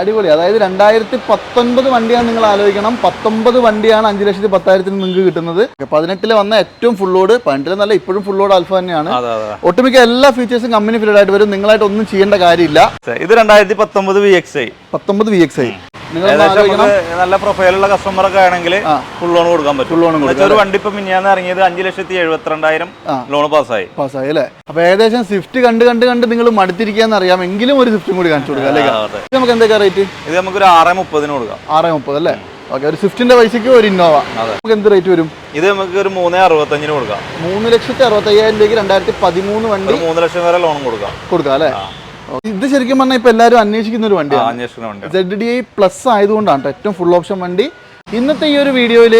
അടിപൊളി. അതായത് രണ്ടായിരത്തി പത്തൊൻപത് വണ്ടിയാണ് നിങ്ങൾ ആലോചിക്കണം. പത്തൊമ്പത് വണ്ടിയാണ് അഞ്ച് ലക്ഷത്തി പത്തായിരത്തിന് നിങ്ങൾക്ക് കിട്ടുന്നത്. പതിനെട്ടിൽ വന്ന ഏറ്റവും ഫുൾ ലോഡ് പതിനെട്ടിൽ നല്ല ഇപ്പോഴും ഫുൾ ലോഡ് ആൽഫ തന്നെയാണ്. ഒട്ടുമിക്ക എല്ലാ ഫീച്ചേഴ്സും കമ്പനി ഫിലഡ് ആയിട്ട് വരും. നിങ്ങളായിട്ട് ഒന്നും ചെയ്യേണ്ട കാര്യമില്ല. ഇത് രണ്ടായിരത്തി പത്തൊമ്പത് വി എക്സ് ഐ പത്തൊമ്പത് വി എക്സ് ഐ നല്ല പ്രൊഫൈലുള്ള കസ്റ്റമർ ഒക്കെ ആണെങ്കിൽ ഫുൾ ലോൺ കൊടുക്കാൻ പറ്റും. ഒരു വണ്ടി ഇപ്പൊ മിനിഞ്ഞാന്ന് ഇറങ്ങിയത് അഞ്ച് ലക്ഷത്തി എഴുപത്തിരണ്ടായിരം. ലോൺ പാസ്സായി പാസ്സായി അല്ലേ? അപ്പൊ ഏകദേശം സ്വിഫ്റ്റ് കണ്ട് കണ്ട് കണ്ട് നിങ്ങൾ മടുത്തിരിക്കാന്ന് അറിയാം. എങ്കിലും ഒരു സ്വിഫ്റ്റും കൂടി കാണിച്ചു കൊടുക്കാം അല്ലേ? നമുക്ക് എന്തൊക്കെ റേറ്റ് ഇത് നമുക്ക് ഒരു ആറ് മുപ്പതിന് കൊടുക്കാം. ആറ് മുപ്പത് അല്ലേ? ഓക്കെ ഒരു സ്വിഫ്റ്റിന്റെ പൈസക്ക് ഒരു ഇന്നോവ നമുക്ക് എന്ത് റേറ്റ് വരും? ഇത് നമുക്ക് ഒരു മൂന്ന് അറുപത്തഞ്ചിന് കൊടുക്കാം. മൂന്ന് ലക്ഷത്തി അറുപത്തയ്യായിരം രൂപയ്ക്ക് രണ്ടായിരത്തി പതിമൂന്ന് വണ്ടി മൂന്ന് ലക്ഷം വരെ ലോൺ കൊടുക്കാം. കൊടുക്കാം അല്ലേ? ഇത് ശരിക്കും പറഞ്ഞാൽ ഇപ്പൊ എല്ലാവരും അന്വേഷിക്കുന്ന ഒരു വണ്ടിയാണ്. വണ്ടി സെഡ് ഡി ഐ പ്ലസ് ആയതുകൊണ്ടാണ് ഏറ്റവും ഫുൾ ഓപ്ഷൻ വണ്ടി. ഇന്നത്തെ ഈ ഒരു വീഡിയോയിൽ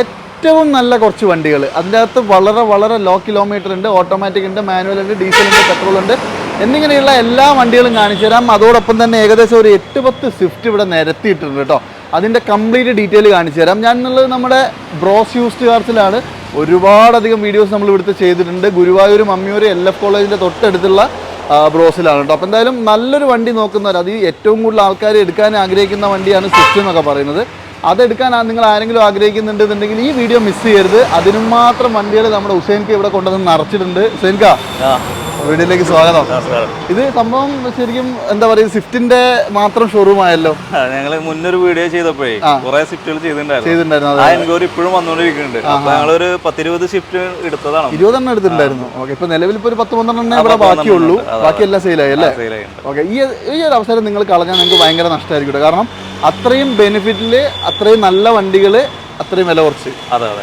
ഏറ്റവും നല്ല കുറച്ച് വണ്ടികൾ അതിന്റെ അകത്ത് വളരെ വളരെ ലോ കിലോമീറ്റർ ഉണ്ട് ഓട്ടോമാറ്റിക് ഉണ്ട് മാനുവൽ ഉണ്ട് ഡീസൽ ഉണ്ട് പെട്രോൾ ഉണ്ട്. എന്നിങ്ങനെയുള്ള എല്ലാ വണ്ടികളും കാണിച്ചു തരാം. അതോടൊപ്പം തന്നെ ഏകദേശം ഒരു എട്ട് പത്ത് സ്വിഫ്റ്റ് ഇവിടെ നിരത്തിയിട്ടുണ്ട് കേട്ടോ. അതിന്റെ കംപ്ലീറ്റ് ഡീറ്റെയിൽ കാണിച്ചു തരാം. ഞാൻ എന്നുള്ളത് നമ്മുടെ ബ്രോസ് യൂസ്ഡ് കാർസിലാണ്. ഒരുപാടധികം വീഡിയോസ് നമ്മൾ ഇവിടുത്തെ ചെയ്തിട്ടുണ്ട്. ഗുരുവായൂർ മമ്മിയൂർ എൽ എഫ് കോളേജിന്റെ തൊട്ടടുത്തുള്ള ബ്രോസിലാണ് കേട്ടോ. അപ്പോൾ എന്തായാലും നല്ലൊരു വണ്ടി നോക്കുന്നവർ അത് ഏറ്റവും കൂടുതൽ ആൾക്കാർ എടുക്കാൻ ആഗ്രഹിക്കുന്ന വണ്ടിയാണ് സ്വിഫ്റ്റ് എന്നൊക്കെ പറയുന്നത്. അതെടുക്കാൻ നിങ്ങൾ ആരെങ്കിലും ആഗ്രഹിക്കുന്നുണ്ടെന്നുണ്ടെങ്കിൽ ഈ വീഡിയോ മിസ് ചെയ്യരുത്. അതിനും മാത്രം വണ്ടികൾ നമ്മുടെ ഹുസൈൻക്ക് ഇവിടെ കൊണ്ടുവന്ന് നിറച്ചിട്ടുണ്ട്. ഹുസൈൻക വീഡിയോയിലേക്ക് സ്വാഗതം. ഇത് സംഭവം ശരിക്കും എന്താ പറയുക സ്വിഫ്റ്റിന്റെ മാത്രം ഷോറൂം ആയല്ലോ. ഞങ്ങൾ മുന്നൊരു വീഡിയോ ചെയ്തപ്പോഴേ കുറെ ഷിഫ്റ്റുകൾ ചെയ്തിട്ടുണ്ടായിരുന്നു. ആ എൻക്വയറി ഇപ്പോഴും വന്നുകൊണ്ടിരിക്കുന്നുണ്ട്. ഞങ്ങളൊരു പത്തിരുപത് സ്വിഫ്റ്റ് എടുത്തതാണ്. ഇരുപതെണ്ണം എടുത്തിട്ടുണ്ടായിരുന്നു. ഓക്കെ ഇപ്പൊ നിലവിൽ ഇപ്പൊ ഒരു പത്ത് പന്ത്രണ്ടെണ്ണേ ഇവിടെ ബാക്കിയുള്ളൂ. ബാക്കി എല്ലാം സെയിലായി അല്ലേ? ഓക്കെ ഈ ഈ ഒരു അവസരം നിങ്ങൾ കളഞ്ഞാൽ നിങ്ങൾക്ക് ഭയങ്കര നഷ്ടമായിരിക്കും കാരണം അത്രയും ബെനിഫിറ്റിൽ അത്രയും നല്ല വണ്ടികൾ അത്രയും വില കുറച്ച്.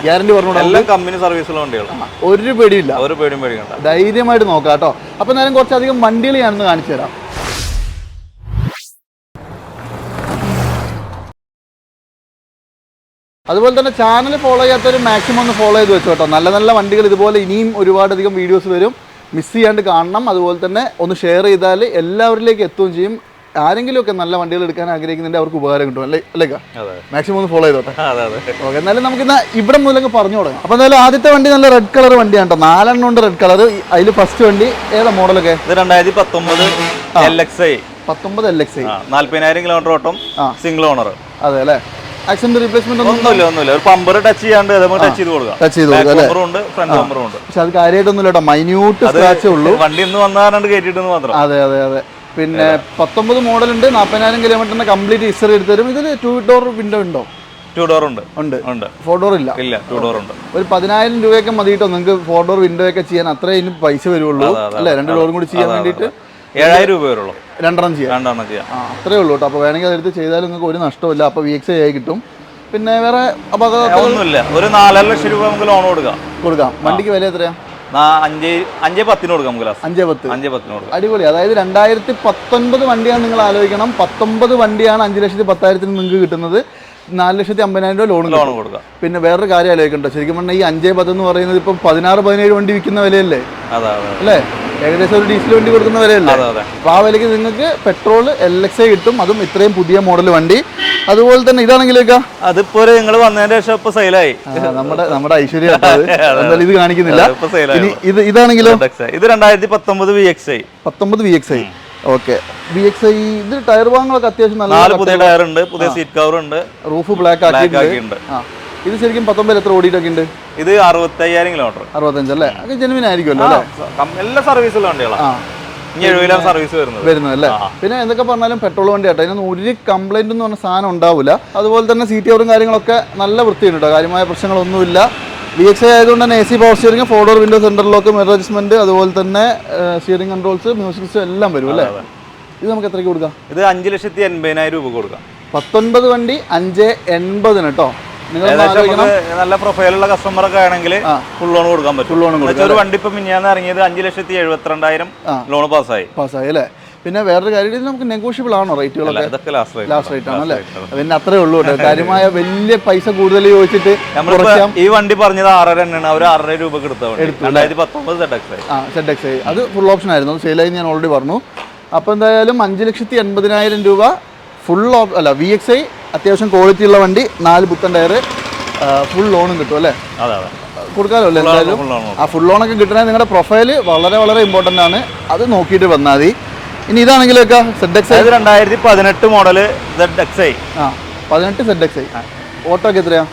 ഗ്യാരണ്ടി പറഞ്ഞു എല്ലാം കമ്പനി സർവീസുള്ള വണ്ടികളാണ് ഒരു പേടിയില്ല ഒരു പേടിയും പേടി ധൈര്യമായിട്ട് നോക്കാം കേട്ടോ. അപ്പൊ നേരം കുറച്ചധികം വണ്ടികൾ ഞാനൊന്ന് കാണിച്ചു തരാം. അതുപോലെ തന്നെ ചാനൽ ഫോളോ ചെയ്യാത്തവർ മാക്സിമം ഒന്ന് ഫോളോ ചെയ്ത് വെച്ചോട്ടോ നല്ല നല്ല വണ്ടികൾ ഇതുപോലെ ഇനിയും ഒരുപാടധികം വീഡിയോസ് വരും. മിസ് ചെയ്യാണ്ട് കാണണം. അതുപോലെ തന്നെ ഒന്ന് ഷെയർ ചെയ്താൽ എല്ലാവരിലേക്ക് എത്തുകയും ചെയ്യും. ആരെങ്കിലുമൊക്കെ നല്ല വണ്ടികൾ എടുക്കാൻ ആഗ്രഹിക്കുന്നുണ്ട് അവർക്ക് ഉപകാരം കിട്ടും അല്ലേ? അല്ലേക്കാ? മാക്സിമം ഒന്ന് ഫോളോ ചെയ്തോട്ടെ. ഓക്കെ എന്നാലും നമുക്ക് ഇന്ന് ഇവിടെ മുതലൊക്കെ പറഞ്ഞു തുടങ്ങാം. അപ്പോൾ എന്തായാലും ആദ്യത്തെ വണ്ടി നല്ല റെഡ് കളർ വണ്ടിയാണ് കേട്ടോ നാലെണ്ണം ഉണ്ട് റെഡ് കളർ അതിൽ ഫസ്റ്റ് വണ്ടി ഏതാ മോഡലൊക്കെ ഇത് രണ്ടായിരത്തി പത്തൊമ്പത് എൽ എക്സ് ഐ പത്തൊമ്പത് എൽ എക്സ് ഐ നാല്പതിനായിരം കിലോമീറ്റർ ഓട്ടം സിംഗിൾ ഓണർ അതെ അല്ലേ? ആക്സിഡന്റ് റീപ്ലേസ്മെന്റ് ഒന്നും ഒന്നുമില്ല ഒന്നുമില്ല. ഒരു പമ്പർ ടച്ച് ചെയ്യാണ്ട് ടച്ച് ചെയ്ത് കൊടുക്കാം. ടച്ച് ചെയ്ത് ബാക്ക് കൊടുക്കാം ഉണ്ട് ഫ്രണ്ട് ഉണ്ട്. പക്ഷെ അത് കാര്യമായിട്ടൊന്നുമില്ല മൈന്യൂട്ട് സ്ക്രാച്ചേ ഉള്ളൂ. വണ്ടി ഇന്ന് വന്നാണ്ട് കയറ്റിട്ടെന്ന് മാത്രം. അതെ അതെ അതെ. പിന്നെ പത്തൊമ്പത് മോഡൽ ഉണ്ട് നാൽപ്പതിനായിരം കിലോമീറ്ററിന് കംപ്ലീറ്റ് ഹിസ്റ്ററി എടുത്ത് തരും. ഇതിൽ ടു ഡോർ വിൻഡോ ഉണ്ടോ? ടു ഡോർ ഉണ്ട്. ഉണ്ട്. ഉണ്ട്. ഫോർ ഡോർ ഇല്ല? ഇല്ല ടു ഡോർ ഉണ്ട്. ഒരു പതിനായിരം രൂപയൊക്കെ മതി കേട്ടോ നിങ്ങൾക്ക് ഫോർ ഡോർ വിൻഡോ ഒക്കെ ചെയ്യാൻ അത്രേ ഇതിന് പൈസ വരുള്ളൂ അല്ലേ? രണ്ട് ഡോറും കൂടി ചെയ്യാൻ വേണ്ടിയിട്ട് ഏഴായിരം രൂപ വരുള്ളൂ. രണ്ടെണ്ണം ചെയ്യാം. രണ്ടെണ്ണം ചെയ്യാം. അത്രേ ഉള്ളൂ കേട്ടോ. അപ്പോൾ വേണമെങ്കിൽ അതെടുത്ത് ചെയ്താലും നിങ്ങൾക്ക് ഒരു നഷ്ടമില്ല അപ്പോൾ വി എക്സ് ആയി കിട്ടും. പിന്നെ വേറെ അപകട ഒന്നുമില്ല. ഒരു നാലര ലക്ഷം രൂപ നമുക്ക് ലോൺ കൊടുക്കാം. കൊടുക്കാം. വണ്ടിക്ക് വില എത്രയാ? നാ- അഞ്ച് അഞ്ച് പത്തിന് കൊടുക്കാം നമുക്ക് അഞ്ച് പത്ത്. അഞ്ച് പത്തിന് കൊടുക്കാം. അടിപൊളി. അതായത് രണ്ടായിരത്തി പത്തൊൻപത് വണ്ടിയാണ് നിങ്ങൾ ആലോചിക്കണം. പത്തൊമ്പത് വണ്ടിയാണ് അഞ്ച് ലക്ഷത്തി പത്തായിരത്തിന് നിങ്ങൾക്ക് കിട്ടുന്നത്. നാല് ലക്ഷത്തി അമ്പതിനായിരം രൂപ ലോൺ ലോൺ കൊടുക്കാം. പിന്നെ വേറൊരു കാര്യം ആലോചിക്കണ്ടോ. ശരിക്കും പറഞ്ഞാൽ ഈ അഞ്ചേ പത്ത് എന്ന് പറയുന്നത് ഇപ്പം പതിനാറ് പതിനേഴ് വണ്ടി വിൽക്കുന്ന വിലയല്ലേ? അല്ലേ? ഏകദേശം ഒരു ഡീസൽ വണ്ടി കൊടുക്കുന്ന വിലയല്ലേ അപ്പോൾ ആ വിലയ്ക്ക് നിങ്ങൾക്ക് പെട്രോൾ എൽ എക്സ് ഐ കിട്ടും. അതും ഇത്രയും പുതിയ മോഡൽ വണ്ടി. അതുപോലെ തന്നെ ഇതാണെങ്കിലൊക്കെ അതിപ്പോ നിങ്ങൾ വന്നതിന് ശേഷം ഇപ്പൊ സെയിലായി നമ്മുടെ നമ്മുടെ ഐശ്വര്യ ഇത് കാണിക്കുന്നില്ല. ഇത് ഇതാണെങ്കിലോ? ഇത് രണ്ടായിരത്തി പത്തൊമ്പത് വി എക്സ് ഐ പത്തൊമ്പത് V X I okay. V X I ഇത് ടയർ ഭാഗങ്ങളൊക്കെ അത്യാവശ്യം നല്ല നാല് പുതിയ ടയർ ഉണ്ട് പുതിയ സീറ്റ് കവർ ഉണ്ട്. റൂഫ് ബ്ലാക്ക് ആക്കി ആക്കിയിട്ടുണ്ട് ആക്കിയിട്ടുണ്ട്. ആ. ഇത് ശരിക്കും പത്തൊമ്പതിൽ എത്ര ഓടിയിട്ടൊക്കെ ഉണ്ട് ഇത് അറുപത്തയ്യായിരം കിലോമീറ്റർ അറുപത്തഞ്ച് അല്ലേ? അത് ജെനുവിൻ ആയിരിക്കുമല്ലോ അല്ലേ? എല്ലാ സർവീസുള്ള വണ്ടികളാണ് സർവീസ് വരുന്നത്. വരുന്നത് അല്ലേ? പിന്നെ എന്തൊക്കെ പറഞ്ഞാലും പെട്രോൾ വണ്ടി ആട്ടോ. ഇതിനൊന്നും ഒരു കംപ്ലൈന്റ് എന്ന് പറഞ്ഞ സാധനം ഉണ്ടാവില്ല അതുപോലെ തന്നെ സീറ്റ് കവറും കാര്യങ്ങളൊക്കെ നല്ല വൃത്തിയുണ്ട് കേട്ടോ കാര്യമായ പ്രശ്നങ്ങളൊന്നുമില്ല. വി എക്സ് ഐ ആയതുകൊണ്ട് തന്നെ A C power steering four door window central lock mirror adjustment അതുപോലെ തന്നെ സ്റ്റിയറിംഗ് കൺട്രോൾസ് മ്യൂസിക് സിസ്റ്റം എല്ലാം വരും അല്ലേ? ഇത് നമുക്ക് എത്രയ്ക്ക് കൊടുക്കാം? ഇത് അഞ്ച് ലക്ഷത്തി എൺപതിനായിരം രൂപ കൊടുക്കാം. പത്തൊൻപത് വണ്ടി അഞ്ച് എൺപതിന് കേട്ടോ നല്ല പ്രൊഫൈലുള്ള കസ്റ്റമർ ഒക്കെ ആണെങ്കിൽ ഫുൾ ലോൺ കൊടുക്കാൻ പറ്റും. Loan ഒരു വണ്ടി ഇപ്പൊ മിനിഞ്ഞാന്ന് ഇറങ്ങിയത് അഞ്ച് ലക്ഷത്തി എഴുപത്തിരണ്ടായിരം ലോൺ പാസ്സായി പാസ്സായി അല്ലേ? പിന്നെ വേറൊരു കാര്യം ഇത് നമുക്ക് നെഗോഷ്യബിൾ ആണോ റേറ്റുകളൊക്കെ ലാസ്റ്റ് റേറ്റ് ആണ്. അല്ലേ പിന്നെ അത്രേ ഉള്ളൂ കേട്ടോ. കാര്യമായ വലിയ പൈസ കൂടുതൽ ചോദിച്ചിട്ട് ഈ വണ്ടി പറഞ്ഞത് ആറര എണ്ണ അവർ ആറര രൂപ എടുത്ത അത് ഫുൾ ഓപ്ഷൻ ആയിരുന്നു. സെയിലായി ഞാൻ ഓൾറെഡി പറഞ്ഞു. അപ്പോൾ എന്തായാലും അഞ്ച് ലക്ഷത്തി എൺപതിനായിരം രൂപ ഫുൾ ഓപ്ഷൻ അല്ല വി എക്സ് ഐ അത്യാവശ്യം ക്വാളിറ്റി ഉള്ള വണ്ടി നാല് പുത്തൻ ടയർ ഫുൾ ലോണും കിട്ടും അല്ലേ? അതെ അതെ. കൊടുക്കാമല്ലോ അല്ലേ എന്തായാലും? ആ ഫുൾ ലോണൊക്കെ കിട്ടണമെങ്കിൽ നിങ്ങളുടെ പ്രൊഫൈൽ വളരെ വളരെ ഇമ്പോർട്ടന്റ് ആണ്. അത് നോക്കിയിട്ട് വന്നാൽ മതി. ഇനി ഇതാണെങ്കിലൊക്കെ സെഡ് എക്സ് ഐ രണ്ടായിരത്തി പതിനെട്ട് മോഡൽ സെഡ് എക്സ് ഐ ആ പതിനെട്ട് സെഡ് എക്സ് ഓട്ടോ ഒക്കെ എത്രയാ?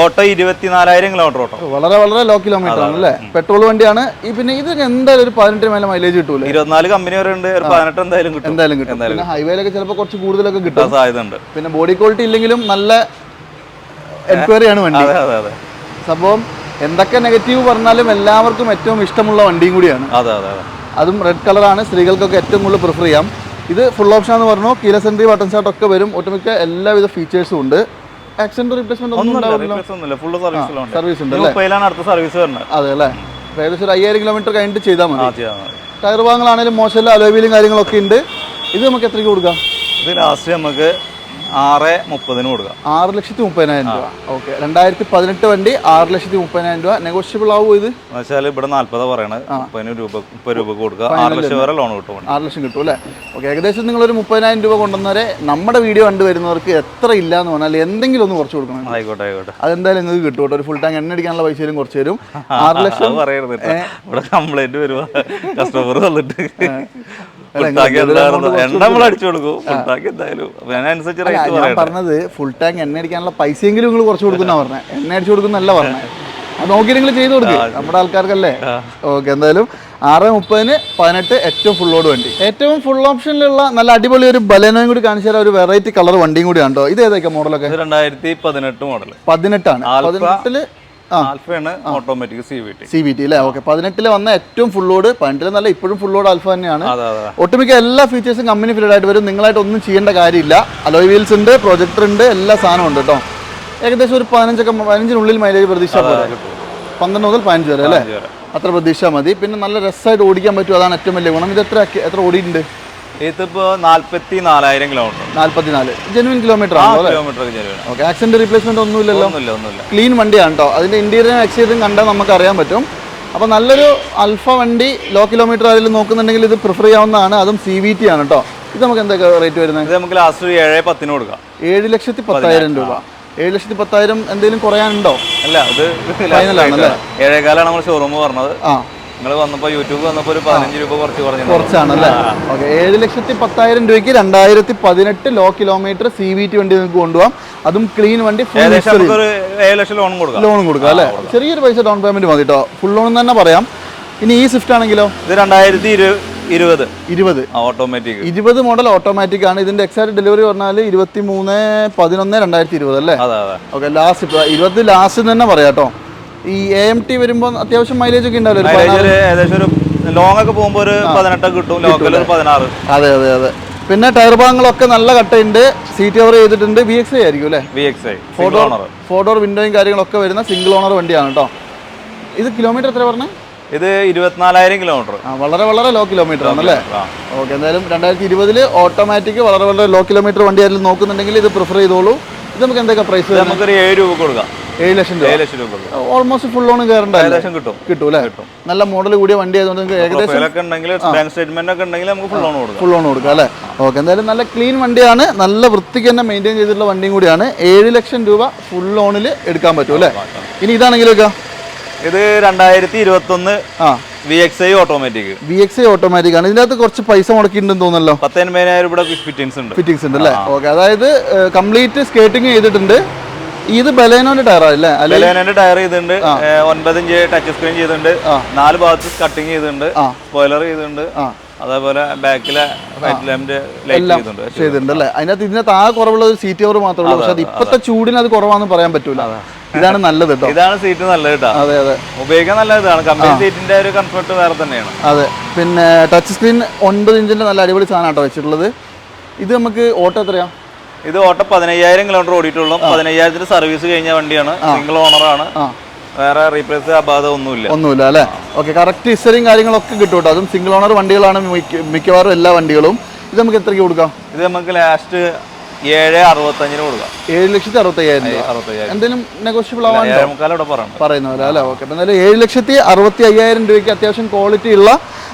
ഓട്ടോ ഇരുപത്തിനാലായിരം കിലോമീറ്റർ ഓട്ടോ. വളരെ വളരെ ലോ കിലോമീറ്റർ ആണ് അല്ലേ? പെട്രോൾ വണ്ടിയാണ്. ഈ പിന്നെ ഇത് എന്തായാലും ഒരു പതിനെട്ട് മേലെ മൈലേജ് കിട്ടൂല? ഇരുപത്തിനാല് കമ്പനി വരെ ഉണ്ട് പതിനെട്ട് എന്തായാലും കിട്ടും. എന്തായാലും കിട്ടും. പിന്നെ ഹൈവേയിലൊക്കെ ചിലപ്പോൾ കുറച്ച് കൂടുതലൊക്കെ കിട്ടും. കിട്ടാൻ സാധ്യത ഉണ്ട് പിന്നെ ബോഡി ക്വാളിറ്റി ഇല്ലെങ്കിലും നല്ല എൻക്വയറി ആണ് വണ്ടി. അതെ അതെ അതെ. സംഭവം എന്തൊക്കെ നെഗറ്റീവ് പറഞ്ഞാലും എല്ലാവർക്കും ഏറ്റവും ഇഷ്ടമുള്ള വണ്ടിയും കൂടിയാണ്. അതെ അതെ അതെ. റെഡ് കളറാണ് സ്ത്രീകൾക്കൊക്കെ ഏറ്റവും കൂടുതൽ പ്രിഫർ ചെയ്യാം. ഇത് ഫുൾ ഓപ്ഷൻ എന്ന് പറഞ്ഞു. കീല സെൻട്രി ബട്ടൺ ഷാട്ട് ഒക്കെ വരും. ഒട്ടുമിക്ക എല്ലാവിധ ഫീച്ചേഴ്സും ഉണ്ട്. ആക്സിഡന്റ് റീപ്ലേസ്മെന്റ് ഒന്നും സർവീസിലുണ്ട് സർവീസ് ഉണ്ട് അടുത്ത സർവീസ് വരുന്നത്. അതെ അല്ലേ ഏകദേശം ഒരു അയ്യായിരം കിലോമീറ്റർ കഴിഞ്ഞിട്ട് ചെയ്താൽ മതി. ടയർ ഭാഗങ്ങളാണെങ്കിലും മോശമല്ല അലോവിയിലും കാര്യങ്ങളൊക്കെ ഉണ്ട്. ഇത് നമുക്ക് എത്രയ്ക്ക് കൊടുക്കാം? ഇത് ലാസ്റ്റ് നമുക്ക് ആറ് മുപ്പതിന് കൊടുക്കുക ആറ് ലക്ഷത്തി മുപ്പതിനായിരം രൂപ. ഓക്കെ. രണ്ടായിരത്തി പതിനെട്ട് വണ്ടി ആറ് ലക്ഷത്തി മുപ്പതിനായിരം രൂപ. നെഗോഷ്യബിൾ ആവുമോ ഇത്? വെച്ചാൽ ഇവിടെ നാല്പത് പറയണത്. മുപ്പതിന് രൂപ മുപ്പത് രൂപ കൊടുക്കുക. ആറ് ലക്ഷം വരെ ലോൺ കിട്ടും. ആറ് ലക്ഷം കിട്ടും അല്ലേ? ഓക്കെ. ഏകദേശം ഒരു മുപ്പതിനായിരം രൂപ കൊണ്ടുവന്നവരെ നമ്മുടെ വീഡിയോ കണ്ടുവരുന്നവർക്ക് എത്ര ഇല്ല എന്ന് പറഞ്ഞാൽ എന്തെങ്കിലും ഒന്ന് കുറച്ച് കൊടുക്കണം ആയിക്കോട്ടെ ആയിക്കോട്ടെ. അതെന്തായാലും നിങ്ങൾക്ക് കിട്ടും കേട്ടോ. ഒരു ഫുൾ ടാങ്ക് എണ്ണ അടിക്കാനുള്ള പൈസയിലും കുറച്ച് തരും. ആറ് ലക്ഷം പറയരുത് ഇവിടെ കംപ്ലൈന്റ് വരുവാ. കസ്റ്റമർ വന്നിട്ട്. കൊടുക്കും ഞാൻ പറഞ്ഞത് ഫുൾ ടാങ്ക് എണ്ണ അടിക്കാനുള്ള പൈസയെങ്കിലും നിങ്ങൾ കുറച്ച് കൊടുക്കുന്ന പറഞ്ഞത് എണ്ണ അടിച്ചു കൊടുക്കുന്നല്ല പറഞ്ഞത് അത് നോക്കി നിങ്ങൾ ചെയ്ത് കൊടുക്കുക നമ്മുടെ ആൾക്കാർക്കല്ലേ. ഓക്കെ എന്തായാലും ആറ് മുപ്പതിന് പതിനെട്ട് ഏറ്റവും ഫുൾ ലോഡ് വണ്ടി. ഏറ്റവും ഫുൾ ഓപ്ഷനിലുള്ള നല്ല അടിപൊളി ഒരു ബലേനോയും കൂടി കാണിച്ചു തരാം. ഒരു വെറൈറ്റി കളർ വണ്ടിയും കൂടി ഉണ്ടോ ഇത് ഏതൊക്കെ മോഡലൊക്കെ രണ്ടായിരത്തി പതിനെട്ട് മോഡൽ പതിനെട്ടാണ്. പതിനെട്ടിൽ ആൽഫയാണ് automatic C V T C V T അല്ലേ ഓക്കെ. പതിനെട്ടിൽ വന്ന ഏറ്റവും ഫുൾ ലോഡ് പതിനെട്ടിൽ നല്ല ഇപ്പോഴും ഫുൾ ആൽഫ തന്നെയാണ്. ഒട്ടുമിക്ക എല്ലാ ഫീച്ചേഴ്സും കമ്പനി ഫിറ്റഡ് ആയിട്ട് വരും. നിങ്ങളായിട്ട് ഒന്നും ചെയ്യേണ്ട കാര്യമില്ല. അലോയ് വീൽസ് ഉണ്ട് പ്രൊജക്ടർ ഉണ്ട് എല്ലാ സാധനവും ഉണ്ട് കേട്ടോ. ഏകദേശം ഒരു പതിനഞ്ചൊക്കെ പതിനഞ്ചിനുള്ളിൽ മൈലേജ് പ്രതീക്ഷ പോലെ പന്ത്രണ്ട് മുതൽ പതിനഞ്ച് വരെ അല്ലേ? അത്ര പ്രതീക്ഷ മതി. പിന്നെ നല്ല രസമായിട്ട് ഓടിക്കാൻ പറ്റും. അതാണ് ഏറ്റവും വലിയ ഗുണം. ഇത് എത്ര എത്ര ഓടിയിട്ടുണ്ട്? ഇതിപ്പോ നാല്പത്തി നാലായിരം കിലോമീറ്റർ നാല്പത്തിനാല് ജെനുവിൻ കിലോമീറ്റർ ആണോ അല്ലേ? കിലോമീറ്റർ ഓക്കെ ആക്സിഡന്റ് റീപ്ലേസ്മെന്റ് ഒന്നുമില്ലല്ലോ? ഒന്നുമില്ല ഒന്നുമില്ല. ക്ലീൻ വണ്ടിയാണ് കേട്ടോ അതിന്റെ ഇന്റീരിയർ എക്സ്റ്റീരിയറും കണ്ടാൽ നമുക്ക് അറിയാൻ പറ്റും. അപ്പോൾ നല്ലൊരു അൽഫ വണ്ടി ലോ കിലോമീറ്റർ അതിൽ നോക്കുന്നുണ്ടെങ്കിൽ ഇത് പ്രിഫർ ചെയ്യാവുന്നതാണ്. അതും സി വി ടി ആണ് കേട്ടോ ഇത് നമുക്ക് എന്തൊക്കെ റേറ്റ് വരുന്നത്? ഇത് നമുക്ക് ലാസ്റ്റ് ഏഴ് പത്തിന് കൊടുക്കാം. ഏഴ് ലക്ഷത്തി പത്തായിരം രൂപ. ഏഴ് ലക്ഷത്തി പത്തായിരം എന്തെങ്കിലും കുറയാനുണ്ടോ? അല്ല ഇത് Final ആണല്ലേ? ഏഴേകാലാണ് നമ്മൾ ഷോറൂം പറഞ്ഞത്. ആ. നിങ്ങൾ വന്നപ്പോ യൂട്യൂബ് വന്നപ്പോ ഒരു പതിനഞ്ച് രൂപ കുറച്ച് കുറഞ്ഞു കുറച്ചാണല്ലേ? ഓക്കെ ഏഴ് ലക്ഷത്തി പത്തായിരം രൂപയ്ക്ക് രണ്ടായിരത്തി പതിനെട്ട് low kilometre C V T വണ്ടി നിങ്ങൾക്ക് കൊണ്ടുപോകാം. അതും ക്ലീൻ വണ്ടി ഫുൾ ലോണും കൊടുക്കാം. ലോണും കൊടുക്കാം അല്ലേ? ചെറിയൊരു പൈസ ഡൗൺ പേയ്മെന്റ് മതി കേട്ടോ ഫുൾ ലോൺ തന്നെ പറയാം. ഇനി ഈ സ്വിഫ്റ്റ് ആണെങ്കിലോ? ഇത് രണ്ടായിരത്തി ഇരു ഇരുപത്. ഇരുപത്. ഓട്ടോമാറ്റിക് ഇരുപത് മോഡൽ ഓട്ടോമാറ്റിക് ആണ്. ഇതിന്റെ എക്സാക്ട് ഡെലിവറി പറഞ്ഞാൽ ഇരുപത്തി മൂന്ന് പതിനൊന്ന് രണ്ടായിരത്തി ഇരുപത് അല്ലേ? ഓക്കെ ലാസ്റ്റ് ഇരുപത് ലാസ്റ്റ് തന്നെ പറയാം കേട്ടോ ഈ എ എം ടി വരുമ്പോൾ അത്യാവശ്യം മൈലേജ് ഒക്കെ ഉണ്ടാവില്ല? ഏകദേശം ഒരു ലോങ് ഒക്കെ പോകുമ്പോൾ ഒരു പതിനെട്ടൊക്കെ കിട്ടും ലോക്കൽ ഒരു പതിനാറ്. അതെ അതെ അതെ. പിന്നെ ടയർ ഭാഗങ്ങളൊക്കെ നല്ല കട്ടയുണ്ട്. സീറ്റ് കവർ ചെയ്തിട്ടുണ്ട്. വി എക്സ് ഐ ആയിരിക്കും അല്ലേ? V X I four door four door വിൻഡോയും കാര്യങ്ങളൊക്കെ വരുന്ന സിംഗിൾ ഓണർ വണ്ടിയാണ് കേട്ടോ ഇത് കിലോമീറ്റർ എത്ര പറഞ്ഞത് ഇത് ഇരുപത്തിനാലായിരം കിലോമീറ്റർ വളരെ വളരെ ലോ കിലോമീറ്റർ ആണല്ലേ ഓക്കെ എന്തായാലും രണ്ടായിരത്തി ഇരുപതിൽ ഓട്ടോമാറ്റിക് വളരെ വളരെ ലോ കിലോമീറ്റർ വണ്ടി ആയാലും നോക്കുന്നുണ്ടെങ്കിൽ ഇത് പ്രിഫർ ചെയ്തോളൂ. ഇത് നമുക്ക് എന്തൊക്കെ പ്രൈസ് നമുക്ക് നമുക്കൊരു ഏഴ് രൂപ കൊടുക്കാം. ഏഴ് ലക്ഷം രൂപ. ഏഴ് ലക്ഷം രൂപ ഓൾമോസ്റ്റ് ഫുൾ ലോൺ കയറണ്ട കിട്ടും. കിട്ടും അല്ലേ? നല്ല മോഡൽ കൂടിയ വണ്ടി ആയതുകൊണ്ട് നിങ്ങൾക്ക് ഏകദേശം ഉണ്ടെങ്കിൽ ബാങ്ക് സ്റ്റേറ്റ്മെന്റ് ഒക്കെ ഉണ്ടെങ്കിൽ നമുക്ക് ഫുൾ ലോൺ കൊടുക്കാം. ഫുൾ ലോൺ കൊടുക്കാം അല്ലേ? ഓക്കെ എന്തായാലും നല്ല ക്ലീൻ വണ്ടിയാണ്. നല്ല വൃത്തിക്ക് തന്നെ മെയിന്റെയിൻ ചെയ്തിട്ടുള്ള വണ്ടിയും കൂടിയാണ്. ഏഴ് ലക്ഷം രൂപ ഫുൾ ലോണിൽ എടുക്കാൻ പറ്റും അല്ലേ? ഇനി ഇതാണെങ്കിലൊക്കെ ഇത് രണ്ടായിരത്തി ഇരുപത്തി ഒന്ന് ആ. V X I automatic V X I automatic ആണ്. ഇതിനകത്ത് കുറച്ച് പൈസ മുടക്കിയിട്ടുണ്ടെന്ന് തോന്നല്ലോ പത്ത് എൺപതിനായിരം ഇവിടെ ഫിറ്റിംഗ്സ് ഉണ്ട്. ഫിറ്റിംഗ്സ് ഉണ്ട് അല്ലേ? ഓക്കെ അതായത് കംപ്ലീറ്റ് സ്കേറ്റിംഗ് ചെയ്തിട്ടുണ്ട്. ഇത് ബലേനോന്റെ ടയർ അല്ലേ? അല്ലെ? ബലേനന്റെ ടയർ ചെയ്തിട്ടുണ്ട്. ഒൻപത് ഇഞ്ച് ടച്ച് സ്ക്രീൻ ചെയ്തിട്ടുണ്ട്. നാല് ഭാഗത്ത് കട്ടിങ് ചെയ്തിട്ടുണ്ട്. സ്പോയിലർ ചെയ്തിട്ടുണ്ട്. അതേപോലെ ബാക്കിലെ ചെയ്തിട്ടുണ്ട്. അല്ലേ? അതിനകത്ത് ഇതിനകത്ത് ആ കുറവുള്ള ഒരു സീറ്റ് കവർ മാത്രമേ ഉള്ളൂ. പക്ഷെ അത് ഇപ്പോഴത്തെ ചൂടിന് അത് കുറവാന്ന് പറയാൻ പറ്റൂല. ഇതാണ് നല്ലത് കേട്ടോ ഇതാണ് സീറ്റ് നല്ലത് കേട്ടോ അതെ അതെ. ഉപയോഗിക്കാൻ നല്ല ഇതാണ്. കമ്പനി സീറ്റിന്റെ ഒരു കംഫർട്ട് വേറെ തന്നെയാണ്. അതെ. പിന്നെ ടച്ച് സ്ക്രീൻ ഒൻപത് ഇഞ്ചിന്റെ നല്ല അടിപൊളി സാധനം കേട്ടോ വെച്ചിട്ടുള്ളത്. ഇത് നമുക്ക് ഓട്ടോ എത്രയാ? ഇത് ഓട്ടം പതിനയ്യായിരം കിലോമീറ്റർ ഓടിയിട്ടുള്ളൂ. പതിനയ്യായിരത്തിന് സർവീസ് കഴിഞ്ഞ വണ്ടിയാണ്. സിംഗിൾ ഓണറാണ് വേറെ റീപ്ലേസ് അബാധ ഒന്നുമില്ല. ഒന്നുമില്ല അല്ലേ? ഓക്കെ കറക്റ്റ് ഹിസ്റ്ററിയും കാര്യങ്ങളൊക്കെ കിട്ടും കേട്ടോ. അതും സിംഗിൾ ഓണർ വണ്ടികളാണ് മിക്കവാറും എല്ലാ വണ്ടികളും. ഇത് നമുക്ക് എത്രയ്ക്ക് കൊടുക്കാം? ഇത് നമുക്ക് ലാസ്റ്റ് ഏഴ് അറുപത്തഞ്ചിന് കൊടുക്കാം. ഏഴ് ലക്ഷത്തി അറുപത്തയ്യായിരം രൂപ. അറുപത്തയ്യായിരം. എന്തെങ്കിലും നെഗോഷ്യബിൾ ആവാൻ ഇവിടെ അല്ലേ? ഓക്കെ അപ്പം ഏഴ് ലക്ഷത്തി അറുപത്തി അയ്യായിരം രൂപയ്ക്ക് അത്യാവശ്യം ക്വാളിറ്റി ഉള്ള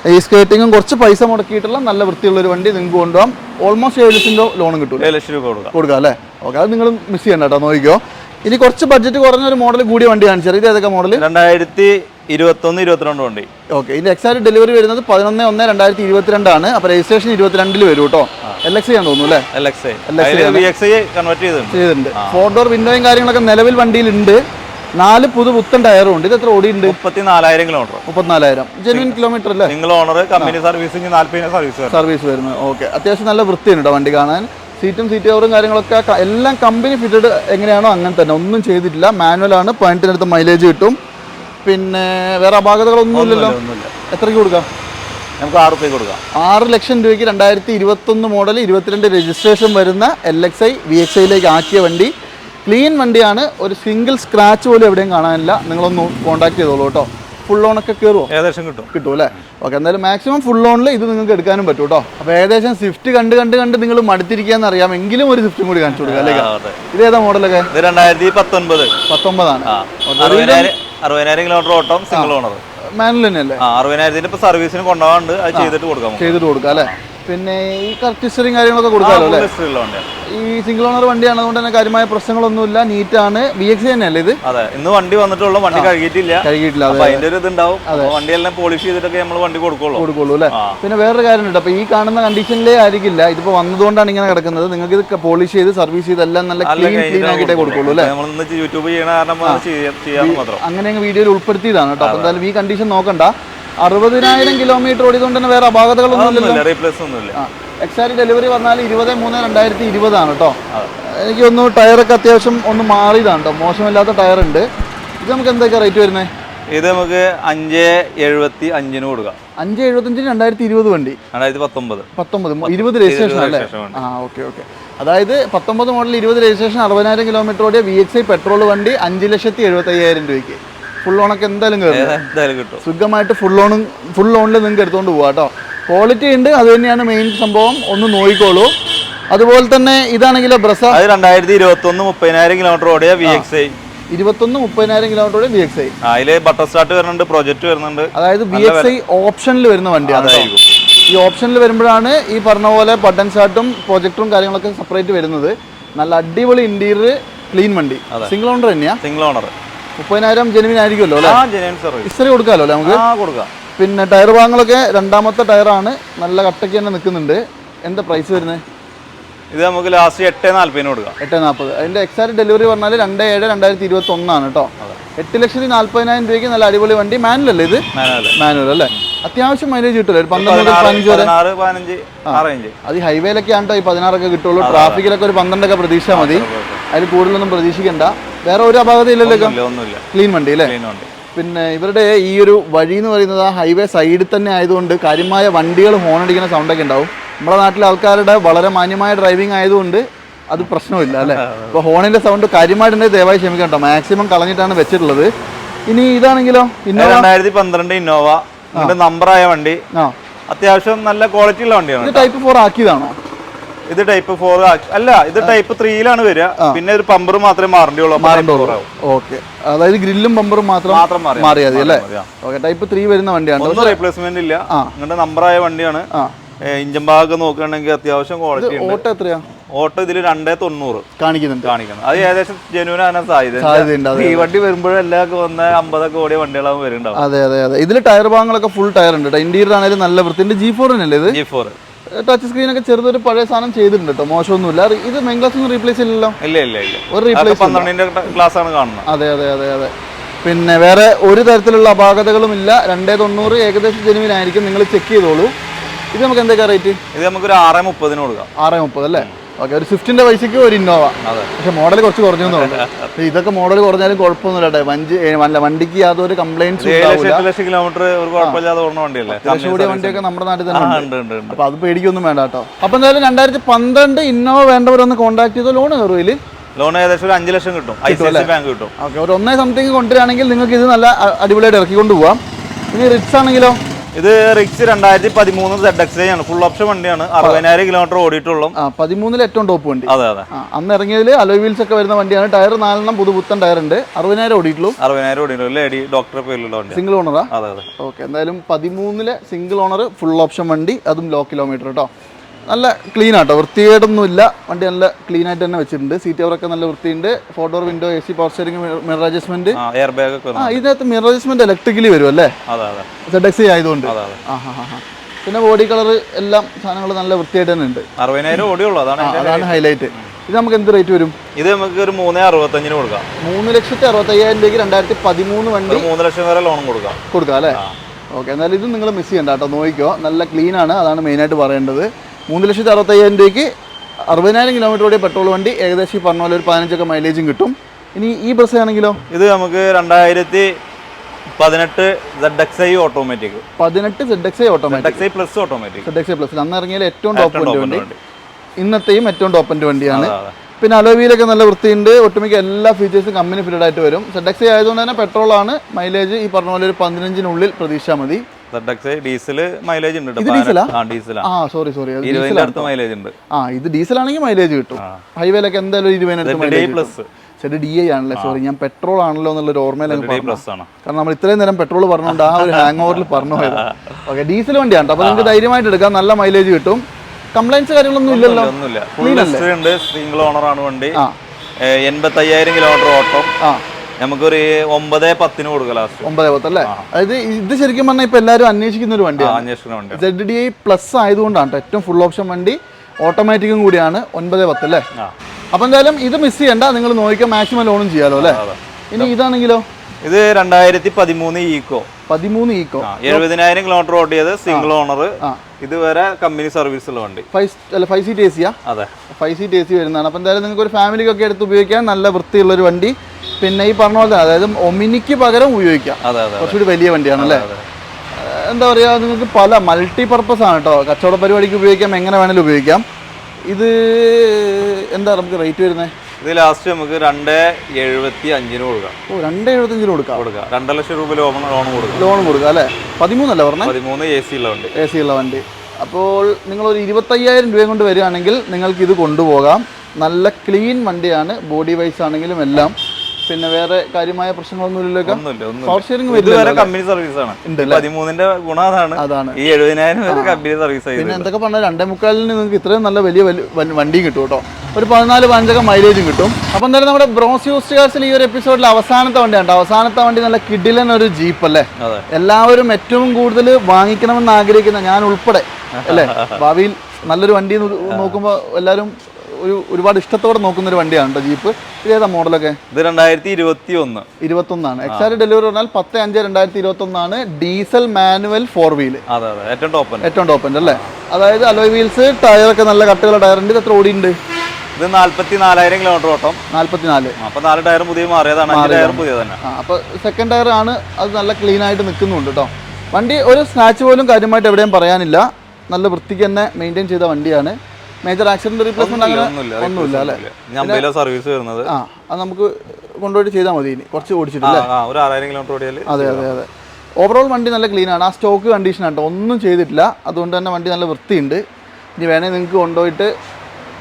ഈ സ്കേറ്റിങ്ങും കുറച്ച് പൈസ മുടക്കിയിട്ടുള്ള നല്ല വൃത്തിയുള്ള ഒരു വണ്ടി നിങ്ങൾക്ക് കൊണ്ടുപോകാം. ഓൾമോസ്റ്റ് ഏഴ് ലക്ഷം രൂപ ലോണും കിട്ടും ഏഴ് ലക്ഷം രൂപ കൊടുക്കാം. കൊടുക്കാം അല്ലേ? ഓക്കെ അത് നിങ്ങൾ മിസ് ചെയ്യണ്ട കേട്ടോ. നോക്കിക്കോ. ഇനി കുറച്ച് ബഡ്ജറ്റ് കുറഞ്ഞ ഒരു മോഡൽ കൂടിയ വണ്ടി കാണിച്ചത് ഇത് ഏതൊക്കെ മോഡൽ രണ്ടായിരത്തി ഇരുപത്തൊന്ന് ഇരുപത്തിരണ്ടും ഉണ്ട് ഓക്കെ ഇതിന്റെ എക്സാക്ട് ഡെലിവറി വരുന്നത് പതിനൊന്ന് ഒന്ന് രണ്ടായിരത്തി ഇരുപത്തിരണ്ടാണ് അപ്പൊ രജിസ്ട്രേഷൻ ഇരുപത്തിരണ്ടിൽ വരും കേട്ടോ. എൽ എക്സ് ചെയ്യാൻ തോന്നുന്നു അല്ലേ? എൽ എക്സ് കൺവേർട്ട് ചെയ്തിട്ടുണ്ട്. ഫോർ ഡോർ വിൻഡോയും കാര്യങ്ങളൊക്കെ നിലവിൽ വണ്ടിയിലുണ്ട്. നാല് പുതു പുത്തൻ ടയറും ഉണ്ട്. ഇത് എത്ര ഓടി ഉണ്ട് മുപ്പത്തിനാലായിരം കിലോമീറ്റർ മുപ്പത്തിനാലായിരം. ജെനുവിൻ കിലോമീറ്റർ അല്ലേ? നിങ്ങൾ owner company servicing service service വരുന്നത്. ഓക്കെ അത്യാവശ്യം നല്ല വൃത്തിയുണ്ട് കേട്ടോ വണ്ടി കാണാൻ. സീറ്റും സീറ്റ് കവറും കാര്യങ്ങളൊക്കെ എല്ലാം കമ്പനി ഫിറ്റഡ് എങ്ങനെയാണോ അങ്ങനെ തന്നെ. ഒന്നും ചെയ്തിട്ടില്ല. മാനുവൽ ആണ്. പോയിന്റിനടുത്ത് മൈലേജ് കിട്ടും. പിന്നെ വേറെ അപാകതകളൊന്നും ഇല്ലല്ലോ. ഒന്നുമില്ല. എത്രയ്ക്ക് കൊടുക്കാം? നമുക്ക് ആറ് റുപ്യ കൊടുക്കാം. ആറ് ലക്ഷം രൂപയ്ക്ക് രണ്ടായിരത്തി ഇരുപത്തൊന്ന് മോഡൽ ഇരുപത്തിരണ്ട് രജിസ്ട്രേഷൻ വരുന്ന L X I V X ഐയിലേക്ക് ആക്കിയ വണ്ടി. ക്ലീൻ വണ്ടിയാണ്. ഒരു സിംഗിൾ സ്ക്രാച്ച് പോലും എവിടെയും കാണാനില്ല. നിങ്ങളൊന്ന് കോൺടാക്ട് ചെയ്തോളൂ കേട്ടോ. ഫുൾ ഓണൊക്കെ കയറുമോ ഏകദേശം കിട്ടും. കിട്ടും അല്ലേ ഓക്കെ എന്തായാലും മാക്സിമം ഫുൾ ഓണിൽ ഇത് നിങ്ങൾക്ക് എടുക്കാനും പറ്റും കേട്ടോ അപ്പോൾ ഏകദേശം സ്വിഫ്റ്റ് കണ്ട് കണ്ട് കണ്ട് നിങ്ങൾ മടുത്തിരിക്കുകയെന്ന് അറിയാം. എങ്കിലും ഒരു സ്വിഫ്റ്റും കൂടി കാണിച്ചു കൊടുക്കുക അല്ലേ? ഇത് ഏതാ മോഡലൊക്കെ? ഇത് രണ്ടായിരത്തി പത്തൊൻപത് പത്തൊമ്പതാണ് അറുപതിനായിരം കിലോമീറ്റർ ഓട്ടം സിംഗിൾ ഓണർ മാനുവൽ തന്നെയല്ലേ അറുപതിനായിരത്തിന് ഇപ്പൊ സർവീസിന് കൊണ്ടുപോകാണ്ട് അത് ചെയ്തിട്ട് കൊടുക്കാം. ചെയ്തിട്ട് കൊടുക്കാം അല്ലേ? പിന്നെ ഈ കറക്റ്റ് ഹിസ്റ്ററിയും കാര്യങ്ങളൊക്കെ കൊടുക്കാമല്ലോ അല്ലേ? ഈ സിംഗിൾ ഓണർ വണ്ടിയാണ്. അതുകൊണ്ട് തന്നെ കാര്യമായ പ്രശ്നങ്ങളൊന്നുമില്ല. നീറ്റാണ്. വി എക്സ് തന്നെയല്ലേ ഇത്? അതെ. ഇന്ന് വണ്ടി വന്നിട്ടുള്ളൂ. വണ്ടി കഴുകിയിട്ടില്ല. കഴുകിയിട്ടില്ല. അപ്പൊ അതിന്റെ ഒരു ഇതുണ്ടാവും. അപ്പൊ വണ്ടിയെല്ലാം പോളിഷ് ചെയ്തിട്ടൊക്കെ നമ്മൾ വണ്ടി കൊടുക്കുള്ളൂ. കൊടുക്കുള്ളൂ അല്ലേ? പിന്നെ വേറൊരു കാര്യം ഉണ്ട് അപ്പൊ ഈ കാണുന്ന കണ്ടീഷനിലേ ആയിരിക്കില്ല. ഇതിപ്പോ വന്നതുകൊണ്ടാണ് ഇങ്ങനെ കിടക്കുന്നത്. നിങ്ങൾക്ക് ഇത് പോളിഷ് ചെയ്ത് സർവീസ് ചെയ്ത് എല്ലാം നല്ല ക്ലീൻ ക്ലീൻ ആക്കിയിട്ടേ കൊടുക്കുള്ളൂ അല്ലേ? യൂട്യൂബ് ചെയ്യണ കാരണം അങ്ങനെ അങ്ങ് വീഡിയോയിൽ ഉൾപ്പെടുത്തിയതാണ് കേട്ടോ. അപ്പോൾ എന്തായാലും ഈ കണ്ടീഷൻ നോക്കണ്ട. അറുപതിനായിരം കിലോമീറ്റർ ഓടിയതുകൊണ്ട് തന്നെ വേറെ അപാകതകളൊന്നും ഇല്ലല്ലോ. റീപ്ലേസ് ഒന്നുമില്ല. എക്സാക്ട് ഡെലിവറി വന്നാൽ ഇരുപത് മൂന്ന് രണ്ടായിരത്തി ഇരുപതാണ് കേട്ടോ എനിക്കൊന്ന് ടയറൊക്കെ അത്യാവശ്യം ഒന്ന് മാറിയതാണ് കേട്ടോ മോശമില്ലാത്ത ടയർ ഉണ്ട് ഇത് നമുക്ക് എന്തൊക്കെ റേറ്റ് വരുന്നത്? ഇത് നമുക്ക് അഞ്ച് എഴുപത്തി അഞ്ചിന് കൊടുക്കാം. അഞ്ച് എഴുപത്തഞ്ചിന് രണ്ടായിരത്തി ഇരുപത് വണ്ടി. രണ്ടായിരത്തി പത്തൊമ്പത്. പത്തൊമ്പത്. ഇരുപത് രജിസ്ട്രേഷൻ അല്ലേ ആ ഓക്കെ ഓക്കെ അതായത് പത്തൊമ്പത് മോഡൽ ഇരുപത് രജിസ്ട്രേഷൻ അറുപതിനായിരം കിലോമീറ്റർ ഓടിയ വി എക്സ് ഐ പെട്രോൾ വണ്ടി അഞ്ച് ലക്ഷത്തി എഴുപത്തി അയ്യായിരം രൂപയ്ക്ക് ഫുൾ ഓണൊക്കെ എന്തായാലും കയറും എന്തായാലും കിട്ടും. സുഖമായിട്ട് ഫുൾ ഓണും ഫുൾ ഓണിൽ നിങ്ങൾക്ക് എടുത്തുകൊണ്ട് പോകാം കേട്ടോ ക്വാളിറ്റി ഉണ്ട് അത് തന്നെയാണ് മെയിൻ സംഭവം. ഒന്ന് നോക്കിക്കോളൂ. അതുപോലെ തന്നെ ഇതാണെങ്കിൽ ബ്രസ അത് രണ്ടായിരത്തി ഇരുപത്തി ഒന്ന് മുപ്പതിനായിരം കിലോമീറ്റർ ഓടിയ വി എക്സ് ഐ ഇരുപത്തൊന്ന് മുപ്പതിനായിരം കിലോമീറ്റർ വി എക്സ് ഐ അതിൽ ബട്ടർ സ്റ്റാർട്ട് വരുന്നുണ്ട് പ്രൊജക്ട് വരുന്നുണ്ട്. അതായത് വി എക്സ് ഐ ഓപ്ഷനിൽ വരുന്ന വണ്ടി കേട്ടോ. അതായിരിക്കും. ഈ ഓപ്ഷനിൽ വരുമ്പോഴാണ് ഈ പറഞ്ഞ പോലെ ബട്ടൺ സ്റ്റാർട്ടും പ്രൊജക്ടറും കാര്യങ്ങളൊക്കെ സെപ്പറേറ്റ് വരുന്നത്. നല്ല അടിപൊളി ഇന്റീരിയർ ക്ലീൻ വണ്ടി. സിംഗിൾ ഓണർ തന്നെയാ. സിംഗിൾ ഓണർ മുപ്പതിനായിരം ജെനുവിൻ ആയിരിക്കുമല്ലോ അല്ലേ? ഇസ്ത്രി കൊടുക്കാമല്ലോ നമുക്ക്? ആ കൊടുക്കാം. പിന്നെ ടയർ ഭാഗങ്ങളൊക്കെ രണ്ടാമത്തെ ടയറാണ്. നല്ല കട്ടയ്ക്ക് തന്നെ നിൽക്കുന്നുണ്ട്. എന്താ പ്രൈസ് വരുന്നത് ഇത് നമുക്ക് ലാസ്റ്റ് എട്ട് നാൽപ്പതിന് കൊടുക്കാം. എട്ട് നാൽപ്പത് അതിന്റെ എക്സാക്ട് ഡെലിവറി പറഞ്ഞാൽ രണ്ട് ഏഴ് രണ്ടായിരത്തി ഇരുപത്തി ഒന്നാണ് കേട്ടോ എട്ട് ലക്ഷത്തി നാൽപ്പതിനായിരം രൂപയ്ക്ക് നല്ല അടിപൊളി വണ്ടി. മാനുവൽ അല്ലേ ഇത് മാനുവൽ അല്ലേ? അത്യാവശ്യം മൈലേജ് കിട്ടില്ല ഒരു പന്ത്രണ്ട് പതിനഞ്ച് വരെ? അത് ഹൈവേയിലൊക്കെ ആണ്ടോ ഈ പതിനാറൊക്കെ കിട്ടുള്ളൂ. ട്രാഫിക്കിലൊക്കെ ഒരു പന്ത്രണ്ടൊക്കെ പ്രതീക്ഷ മതി. അതിൽ കൂടുതലൊന്നും പ്രതീക്ഷിക്കണ്ട. വേറെ ഒരു അപാകത ഇല്ലല്ലോ ക്ലീൻ വണ്ടി അല്ലേ? പിന്നെ ഇവരുടെ ഈ ഒരു വഴി എന്ന് പറയുന്നത് ആ ഹൈവേ സൈഡിൽ തന്നെ ആയതുകൊണ്ട് കാര്യമായ വണ്ടികൾ ഹോണടിക്കുന്ന സൗണ്ടൊക്കെ ഉണ്ടാവും. നമ്മുടെ നാട്ടിലെ ആൾക്കാരുടെ വളരെ മാന്യമായ ഡ്രൈവിംഗ് ആയതുകൊണ്ട് അത് പ്രശ്നമില്ല അല്ലേ? അപ്പോൾ ഹോണിന്റെ സൗണ്ട് കാര്യമായിട്ടുണ്ടെങ്കിൽ ദയവായി ക്ഷമിക്കണം കേട്ടോ മാക്സിമം കളഞ്ഞിട്ടാണ് വെച്ചിട്ടുള്ളത്. ഇനി ഇതാണെങ്കിലോ? ഇന്നോവ? രണ്ടായിരത്തി പന്ത്രണ്ട് ഇന്നോവ നമ്പറായ വണ്ടി. ആ. അത്യാവശ്യം നല്ല ക്വാളിറ്റി ഉള്ള വണ്ടിയാണ് ടൈപ്പ് ഫോർ ആക്കിയതാണോ? ഇത് ടൈപ്പ് ഫോർ അല്ല ഇത് ടൈപ്പ് ത്രീയിലാണ് വരിക. പിന്നെ ഒരു പമ്പർ മാത്രമേ മാറേണ്ടിയുള്ളൂ ഓക്കെ. അതായത് ഗ്രില്ലും പമ്പറും മാത്രം മാത്രം മാറിയാ മാറിയാൽ മതി അല്ലേ? ഓക്കെ ടൈപ്പ് ത്രീ വരുന്ന വണ്ടിയാണ്. ഒന്നും റീപ്ലേസ്മെന്റ് ഇല്ല. നിങ്ങളുടെ നമ്പർ ആയ വണ്ടിയാണ്. ഇഞ്ചൻ ഭാഗമൊക്കെ നോക്കുകയാണെങ്കിൽ അത്യാവശ്യം ക്വാളിറ്റി ഓട്ടോ എത്രയാ? ഓട്ടോ ഇതിൽ രണ്ടേ തൊണ്ണൂറ് കാണിക്കുന്നുണ്ട്. കാണിക്കുന്നത് അത് ഏകദേശം ജനുവൻ ആകാൻ സാധ്യത ഈ വണ്ടി വരുമ്പോഴെല്ലാം വന്ന അമ്പതൊക്കെ ഓടിയ വണ്ടികളാവും വരുന്നുണ്ടാവും. അതെ അതെ അതെ. ഇതിൽ ടയർ ഭാഗങ്ങളൊക്കെ ഫുൾ ടയർ ഉണ്ട് ഇന്റീരിയർ ആണെങ്കിലും നല്ല വൃത്തിന്റെ ജി ഫോറിനല്ലേ ഇത്? ജി ഫോർ ടച്ച് സ്ക്രീൻ ഒക്കെ ചെറുതൊരു പഴയ സാധനം ചെയ്തിട്ടുണ്ട് കേട്ടോ മോശമൊന്നുമില്ല. ഇത് മെയിൻ ക്ലാസ് ഒന്നും റീപ്ലേസ് ഇല്ലല്ലോ ഇല്ല ഇല്ല ഇല്ല. ഒരു അതൊക്കെ റീപ്ലേസ് പന്ത്രണ്ടിന്റെ ക്ലാസ് ആണ് കാണുന്നത്. അതെ അതെ അതെ അതെ. പിന്നെ വേറെ ഒരു തരത്തിലുള്ള അപാകതകളും ഇല്ല. രണ്ടേ തൊണ്ണൂറ് ഏകദേശം ജനുവിനായിരിക്കും നിങ്ങൾ ചെക്ക് ചെയ്തോളൂ. ഇത് നമുക്ക് എന്തൊക്കെയാ റേറ്റ് ഇത് നമുക്ക് ഒരു ആറ് മുപ്പതിന് കൊടുക്കാം. ആറ് മുപ്പത് അല്ലേ? ഓക്കെ ഒരു സ്വിഫ്റ്റിന്റെ പൈസക്ക് ഒരു ഇന്നോവ പക്ഷെ മോഡൽ കുറച്ച് കുറഞ്ഞു തോന്നുന്നു. ഇതൊക്കെ മോഡൽ കുറഞ്ഞാലും കുഴപ്പമൊന്നുമില്ല വഞ്ചി വണ്ടിക്ക് യാതൊരു കംപ്ലൈന്റ് ലക്ഷം കിലോമീറ്റർ ലക്ഷം കൂടിയ വണ്ടിയൊക്കെ നമ്മുടെ നാട്ടിൽ തന്നെ ഉണ്ട്. അപ്പൊ അത് പേടിക്കൊന്നും വേണ്ട കേട്ടോ. അപ്പൊ എന്തായാലും രണ്ടായിരത്തി പന്ത്രണ്ട് ഇന്നോവ വേണ്ടവരൊന്ന് കോൺടാക്ട് ചെയ്തോ ലോൺ കയറും ഇതിൽ ലോൺ ഏകദേശം ഒരു അഞ്ച് ലക്ഷം കിട്ടും. ഐ സി ബാങ്ക് കിട്ടും. ഓക്കെ ഒരു ഒന്നേ സംതിങ് കൊണ്ടുവരികയാണെങ്കിൽ നിങ്ങൾക്ക് ഇത് നല്ല അടിപൊളിയായിട്ട് ഇറക്കിക്കൊണ്ട് പോവാം. ഇനി റിച്ച് ആണെങ്കിലോ? ഇത് റിക്സ് രണ്ടായിരത്തി പതിമൂന്ന് സെഡ് എക്സ് ആണ്. ഫുൾ ഓപ്ഷൻ വണ്ടിയാണ്. അറുപതിനായിരം കിലോമീറ്റർ ഓടിയിട്ടുള്ളൂ പതിമൂന്നിൽ ഏറ്റവും ടോപ്പ് വണ്ടി. അതെ അതെ. അന്ന് ഇറങ്ങിയതിൽ അലോയ് വീൽസ് ഒക്കെ വരുന്ന വണ്ടിയാണ്. ടയർ നാലെണ്ണം പുതുപുത്തൻ ടയർ ഉണ്ട്. അറുപതിനായിരം ഓടിയിട്ടുള്ളൂ. അറുപതിനായിരം ഓടിയിട്ടുള്ളൂ. ലേഡി ഡോക്ടർ പേരിലുള്ള വണ്ടി സിംഗിൾ ഓണറാ അതെ അതെ. ഓക്കെ എന്തായാലും പതിമൂന്നിലെ സിംഗിൾ ഓണർ ഫുൾ ഓപ്ഷൻ വണ്ടി അതും ലോ കിലോമീറ്റർ കേട്ടോ നല്ല ക്ലീൻ ആട്ടോ. വൃത്തികേടൊന്നുമില്ല. വണ്ടി നല്ല ക്ലീൻ ആയിട്ട് തന്നെ വെച്ചിട്ടുണ്ട്. സീറ്റ് കവറൊക്കെ നല്ല വൃത്തിയുണ്ട്. Four door window A C power steering mirror adjustment air bag ഒക്കെ ആ വരുന്നു ഇതിനകത്ത് മിറർ അഡ്ജസ്റ്റ്മെന്റ് ഇലക്ട്രിക്കലി വരും അല്ലേ? സെഡ് എക്സ് ആയതുകൊണ്ട്. പിന്നെ ബോഡി കളർ എല്ലാം സാധനങ്ങൾ നല്ല വൃത്തിയായിട്ട് തന്നെ ഉണ്ട്. അറുപതിനായിരം ഓടിയുള്ളൂ. അതാണ് ഹൈലൈറ്റ് ഇത് നമുക്ക് എന്ത് റേറ്റ് വരും? ഇത് നമുക്ക് ഒരു മൂന്നേ അറുപത്തഞ്ചിന് കൊടുക്കാം. മൂന്ന് ലക്ഷത്തി അറുപത്തയ്യായിരം രൂപയ്ക്ക് രണ്ടായിരത്തി പതിമൂന്ന് വണ്ടി മൂന്ന് ലക്ഷം വരെ ലോൺ കൊടുക്കാം. കൊടുക്കാം അല്ലേ? ഓക്കെ എന്നാലും ഇത് നിങ്ങൾ മിസ് ചെയ്യണ്ട കേട്ടോ. നോക്കിക്കോ. നല്ല ക്ലീൻ ആണ്. അതാണ് മെയിനായിട്ട് പറയേണ്ടത്. മൂന്ന് ലക്ഷത്തി അറുപത്തയ്യായിരം രൂപയ്ക്ക് അറുപതിനായിരം കിലോമീറ്റർ ഓടിയ പെട്രോൾ വണ്ടി ഏകദേശം ഈ പറഞ്ഞ പോലെ ഒരു പതിനഞ്ചൊക്കെ മൈലേജും കിട്ടും. ഇനി ഈ ബസ് ആണെങ്കിലോ ഇത് നമുക്ക് രണ്ടായിരത്തി പതിനെട്ട് സെഡ് എക്സ് ഐ ഓട്ടോമാറ്റിക് പതിനെട്ട് Z X I automatic plus automatic Z X I plus അന്ന് ഇറങ്ങിയാൽ ഏറ്റവും ടോപ്പ് വണ്ടി. ഇന്നത്തെയും ഏറ്റവും ടോപ്പിന്റെ വണ്ടിയാണ്. പിന്നെ അലോവിയിലൊക്കെ നല്ല വൃത്തിയുണ്ട്. ഒട്ടുമിക്ക എല്ലാ ഫീച്ചേഴ്സും കമ്പനി ഫിറ്റഡ് ആയിട്ട് വരും. സെഡ് എക്സ് ഐ ആയതുകൊണ്ട് തന്നെ പെട്രോളാണ് മൈലേജ് ഈ പറഞ്ഞ പോലെ ഒരു പതിനഞ്ചിനുള്ളിൽ പ്രതീക്ഷ മതി. സെഡ് എക്സ് ഡീസൽ മൈലേജ് ഉണ്ട് സോറി സോറി ഇരുപതിന്റെ അടുത്ത് മൈലേജ് ഉണ്ട്. ആ ഇത് ഡീസൽ ആണെങ്കിൽ മൈലേജ് കിട്ടും. ഹൈവേയിലൊക്കെ എന്തായാലും ഇരുപതിനടുത്ത് പ്ലസ് ശരി ഡി ഐ ആണല്ലേ? സോറി ഞാൻ പെട്രോൾ ആണല്ലോ എന്നുള്ള ഒരു ആണ്. കാരണം നമ്മൾ ഇത്രയും നേരം പെട്രോൾ പറഞ്ഞുകൊണ്ട് ആ ഒരു ഹാങ് ഓവറിൽ പറഞ്ഞു പോയത്. ഓക്കെ ഡീസൽ വണ്ടിയാണ് അപ്പോൾ നിങ്ങൾക്ക് ധൈര്യമായിട്ട് എടുക്കാം. നല്ല മൈലേജ് കിട്ടും. കംപ്ലൈൻസ് കാര്യങ്ങളൊന്നും ഇല്ലല്ലോ. ഒന്നുമില്ല. ഹിസ്റ്ററി ഉണ്ട്. സിംഗിൾ ഓണർ ആണ് വണ്ടി. എൺപത്തി അയ്യായിരം കിലോമീറ്റർ ഓട്ടം. നമുക്കൊരു ഒമ്പത് പത്തിന് കൊടുക്കാം ലാസ്റ്റ് ഒമ്പത് പത്ത് അല്ലേ? അതായത് ഇത് ശരിക്കും പറഞ്ഞാൽ ഇപ്പൊ എല്ലാവരും അന്വേഷിക്കുന്ന ഒരു വണ്ടിയാണ്. വണ്ടി സെഡ് ഡി ഐ പ്ലസ് ആയതുകൊണ്ടാണ് ഏറ്റവും ഫുൾ ഓപ്ഷൻ വണ്ടി ഓട്ടോമാറ്റിക്കും കൂടിയാണ് ഒൻപത് പത്ത് അല്ലേ? അപ്പൊ എന്തായാലും ഇത് മിസ് ചെയ്യണ്ട. നിങ്ങൾ നോക്കിയാൽ മാക്സിമം ലോണും ചെയ്യാലോ അല്ലേ? ഇനി ഇതാണെങ്കിലോ? ഇത് രണ്ടായിരത്തി പതിമൂന്ന് ഈക്കോ പതിമൂന്ന് ഈക്കോ എഴുപതിനായിരം കിലോമീറ്റർ ഓട്ട് ചെയ്ത് സിംഗിൾ ഓണർ ഇതുവരെ കമ്പനി സർവീസ് ഉള്ള വണ്ടി. ഫൈവ് ഫൈവ് സീറ്റ് എ സിയാ അതെ. ഫൈവ് സീറ്റ് എ സി വരുന്നതാണ്. അപ്പോൾ എന്തായാലും നിങ്ങൾക്ക് ഒരു ഫാമിലിക്കൊക്കെ എടുത്ത് ഉപയോഗിക്കാൻ നല്ല വൃത്തിയുള്ള ഒരു വണ്ടി. പിന്നെ ഈ പറഞ്ഞ പോലെ അതായത് ഒമിനിക്ക് പകരം ഉപയോഗിക്കാം. കുറച്ചുകൂടി വലിയ വണ്ടിയാണ് അല്ലേ എന്താ പറയുക നിങ്ങൾക്ക് പല മൾട്ടി പർപ്പസ് ആണ് കേട്ടോ കച്ചവട പരിപാടിക്ക് ഉപയോഗിക്കാം എങ്ങനെ വേണേലും ഉപയോഗിക്കാം. ഇത് എന്താ നമുക്ക് റേറ്റ് വരുന്നത് ഇത് ലാസ്റ്റ് നമുക്ക് രണ്ട് എഴുപത്തി അഞ്ചിന് കൊടുക്കാം. ഓ രണ്ട് എഴുപത്തഞ്ചിന് കൊടുക്കാം. കൊടുക്കാം. രണ്ടര ലക്ഷം രൂപ ലോൺ ലോൺ കൊടുക്കാം. ലോൺ കൊടുക്കാം അല്ലേ? പതിമൂന്നല്ലേ പറഞ്ഞത് പതിമൂന്ന് എ സി ഉള്ള വണ്ടി. എ സി ഉള്ള വണ്ടി. അപ്പോൾ നിങ്ങൾ ഒരു ഇരുപത്തയ്യായിരം രൂപയും കൊണ്ട് വരികയാണെങ്കിൽ നിങ്ങൾക്ക് ഇത് കൊണ്ടുപോകാം. നല്ല ക്ലീൻ വണ്ടിയാണ്. ബോഡി വൈസ് ആണെങ്കിലും എല്ലാം. പിന്നെ വേറെ കാര്യമായ പ്രശ്നങ്ങളൊന്നും പവർ ഷെയറിംഗ് ഇതുവരെ കമ്പനി സർവീസ് ആണ്. ഉണ്ട് പതിമൂന്നിന്റെ ഗുണം അതാണ്. അതാണ്. ഈ എഴുപതിനായിരം വരെ കമ്പനി സർവീസ് പിന്നെ എന്തൊക്കെ പറഞ്ഞാൽ രണ്ടേ മുക്കാലിന് നിങ്ങൾക്ക് ഇത്രയും നല്ല വലിയ വണ്ടി കിട്ടും കേട്ടോ. ഒരു പതിനാല് പതിനഞ്ചൊക്കെ മൈലേജും കിട്ടും. അപ്പോൾ എന്തായാലും നമ്മുടെ ബ്രോസ് യൂസ് കാർസിൽ ഈ ഒരു എപ്പിസോഡിൽ അവസാനത്തെ വണ്ടിയാണ്. അവസാനത്തെ വണ്ടി നല്ല കിഡിലൻ ഒരു ജീപ്പ് അല്ലേ? എല്ലാവരും ഏറ്റവും കൂടുതൽ വാങ്ങിക്കണമെന്ന് ആഗ്രഹിക്കുന്ന ഞാൻ ഉൾപ്പെടെ അല്ലേ? ഭാവിയിൽ നല്ലൊരു വണ്ടി നോക്കുമ്പോൾ എല്ലാവരും ഒരു ഒരുപാട് ഇഷ്ടത്തോടെ നോക്കുന്ന ഒരു വണ്ടിയാണ് കേട്ടോ ജീപ്പ്. ഇതേതാ മോഡലൊക്കെ? ഇത് രണ്ടായിരത്തി ഇരുപത്തി ഒന്ന് ഇരുപത്തൊന്നാണ് എക്സാക്ട് ഡെലിവറി പറഞ്ഞാൽ പത്ത് അഞ്ച് രണ്ടായിരത്തി ഇരുപത്തൊന്നാണ് ഡീസൽ മാനുവൽ ഫോർ വീൽ. അതെ അതെ. ഏറ്റവും ടോപ്പ് ഏറ്റവും ടോപ്പ് അല്ലേ? അതായത് അലോയ് വീൽസ് ടയറൊക്കെ നല്ല കട്ടുള്ള ടയറുണ്ട് ഇത് എത്ര ഓടിയുണ്ട് ഇത് നാല്പത്തി നാലായിരം കിലോമീറ്റർ ഓട്ടം. നാല്പത്തിനാല്. അപ്പൊ നാല് ടയർ പുതിയ മാറിയതാണ്. അഞ്ച് ടയർ പുതിയ തന്നെ. ആ സെക്കൻഡ് ടയർ ആണ്. അത് നല്ല ക്ലീൻ ആയിട്ട് നിൽക്കുന്നുണ്ട് കേട്ടോ വണ്ടി ഒരു സ്നാച്ച് പോലും കാര്യമായിട്ട് എവിടെയും പറയാനില്ല. നല്ല വൃത്തിക്ക് തന്നെ മെയിന്റെയിൻ ചെയ്ത വണ്ടിയാണ്. മേജർ ആക്സിഡന്റ് റീപ്ലേസ്മെന്റ് അങ്ങനെ ഒന്നുമില്ല അല്ലേ? സർവീസ് വരുന്നത്. ആ അത് നമുക്ക് കൊണ്ടുപോയിട്ട് ചെയ്താൽ മതി ഇനി. കുറച്ച് ഓടിച്ചിട്ട് ആ ആ, ഒരു ആറായിരം കിലോമീറ്റർ ഓടിയാൽ അതെ അതെ അതെ. ഓവറോൾ വണ്ടി നല്ല ക്ലീൻ ആണ്. ആ സ്റ്റോക്ക് കണ്ടീഷൻ ആട്ടോ. ഒന്നും ചെയ്തിട്ടില്ല. അതുകൊണ്ട് തന്നെ വണ്ടി നല്ല വൃത്തിയുണ്ട്. ഇനി വേണേൽ നിങ്ങൾക്ക് കൊണ്ടുപോയിട്ട്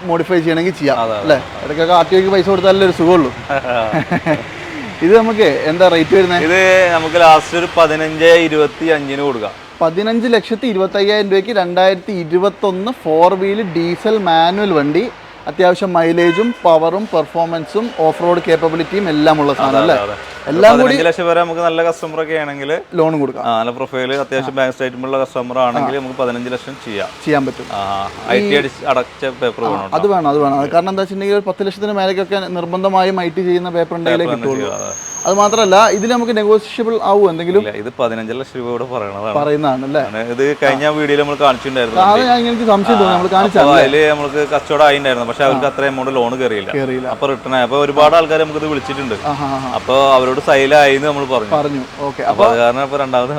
മോഡിഫൈ ചെയ്യണമെങ്കിൽ ചെയ്യാം അല്ലേ? ഇടയ്ക്കൊക്കെ ആർ ടി ഒക്ക് പൈസ കൊടുത്താലേ ഒരു സുഖമുള്ളൂ. ഇത് നമുക്ക് എന്താ റേറ്റ് വരുന്നത് ഇത് നമുക്ക് ലാസ്റ്റ് ഒരു പതിനഞ്ച് ഇരുപത്തി അഞ്ചിന് കൊടുക്കാം. പതിനഞ്ച് ലക്ഷത്തി ഇരുപത്തയ്യായിരം രൂപയ്ക്ക് രണ്ടായിരത്തി ഇരുപത്തൊന്ന് ഫോർ വീൽ ഡീസൽ മാനുവൽ വണ്ടി. അത്യാവശ്യം മൈലേജും പവറും പെർഫോമൻസും ഓഫ് റോഡ് കേപ്പബിലിറ്റിയും എല്ലാം ഉള്ള സാധനം അല്ലേ? എല്ലാം കൂടി ലക്ഷം വരെ നമുക്ക് നല്ല കസ്റ്റമർ ഒക്കെ ആണെങ്കിൽ ലോൺ കൊടുക്കാം. നല്ല പ്രൊഫൈൽ അത്യാവശ്യം ബാങ്ക് സ്റ്റേറ്റ്മെന്റ് കസ്റ്റമർ ആണെങ്കിൽ നമുക്ക് പതിനഞ്ച് ലക്ഷം ചെയ്യാം. ചെയ്യാൻ പറ്റും. ഐ ടി അടിച്ച് അടച്ച പേപ്പർ വേണം അത് വേണം അത് വേണം. കാരണം എന്താ വെച്ചിട്ടുണ്ടെങ്കിൽ ഒരു പത്ത് ലക്ഷത്തിന് മേലേക്കൊക്കെ നിർബന്ധമായും ഐ ടി ചെയ്യുന്ന പേപ്പർ ഉണ്ടെങ്കിലേ കിട്ടുള്ളൂ. അത്. മാത്രമല്ല ഇതിൽ നമുക്ക് നെഗോഷിയബിൾ ആവും എന്തെങ്കിലും? ഇത് പതിനഞ്ച് ലക്ഷം രൂപ കൂടെ പറയണതാണ്. പറയുന്നതാണ് അല്ലേ? ഇത് കഴിഞ്ഞ വീഡിയോയിൽ നമ്മൾ കാണിച്ചിട്ടുണ്ടായിരുന്നു അത് ഞാൻ എനിക്ക് സംശയം തോന്നി നമ്മൾ കാണിച്ചു അതിൽ നമുക്ക് കച്ചവടം ആയിണ്ടായിരുന്നു. പക്ഷെ അവർക്ക് അത്ര എമൗണ്ട് ലോൺ കയറിയില്ല അപ്പൊ റിട്ടേൺ ആയി. അപ്പൊ ഒരുപാട് ആൾക്കാർ നമുക്ക് ഇത് വിളിച്ചിട്ടുണ്ട്. അപ്പൊ അവരോട് സൈലായി നമ്മൾ പറഞ്ഞു. പറഞ്ഞു. ഓക്കെ. അപ്പൊ അത് കാരണം ഇപ്പൊ രണ്ടാമത്